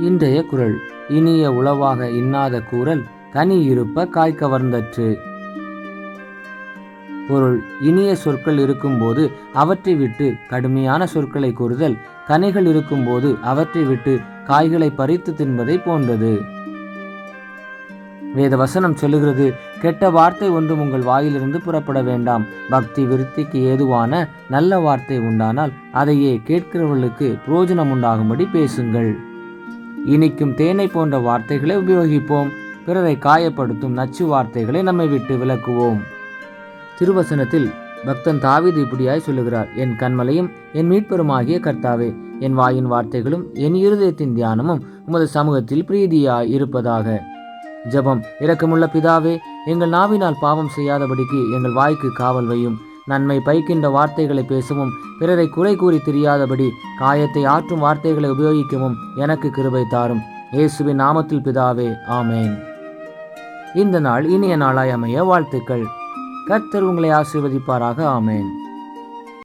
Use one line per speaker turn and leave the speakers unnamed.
இன்றைய குரல் இனிய உளவாக இன்னாத கூறல் கனி இருப்ப காய் கவர்ந்தற்று. பொருள் இனிய சொற்கள் இருக்கும்போது அவற்றை விட்டு கடுமையான சொற்களை கூறுதல் கனிகள் இருக்கும்போது அவற்றை விட்டு காய்களை பறித்து தின்பதை போன்றது. வேத வசனம் சொல்லுகிறது கெட்ட வார்த்தை ஒன்றும் உங்கள் வாயிலிருந்து புறப்பட வேண்டாம். பக்தி விருத்திக்கு ஏதுவான நல்ல வார்த்தை உண்டானால் அதையே கேட்கிறவர்களுக்கு புரோஜனம் உண்டாகும்படி பேசுங்கள். இனிக்கும் தேனை போன்ற வார்த்தைகளை உபயோகிப்போம். பிறரை காயப்படுத்தும் நச்சு வார்த்தைகளை நம்மை விட்டு விலக்குவோம். திருவசனத்தில் பக்தன் தாவீது இப்படியாய் சொல்லுகிறார் என் கண்மலையும் என் மீட்பெருமாகிய கர்த்தாவே என் வாயின் வார்த்தைகளும் என் இருதயத்தின் தியானமும் உமது சமூகத்தில் பிரீதியாய் இருப்பதாக. ஜெபம் இரக்கமுள்ள பிதாவே எங்கள் நாவினால் பாவம் செய்யாதபடிக்கு எங்கள் வாய்க்கு காவல் வையும். நன்மை பைக்கின்ற வார்த்தைகளை பேசவும். பிறரை குறை கூறி தெரியாதபடி காயத்தை ஆற்றும் வார்த்தைகளை உபயோகிக்கவும் எனக்கு கிருபை தாரும். இயேசுவின் நாமத்தில் பிதாவே ஆமேன். இந்த நாள் இனிய நாளாய் அமைய வாழ்த்துக்கள். கர்த்தர் உங்களை ஆசீர்வதிப்பாராக ஆமேன்.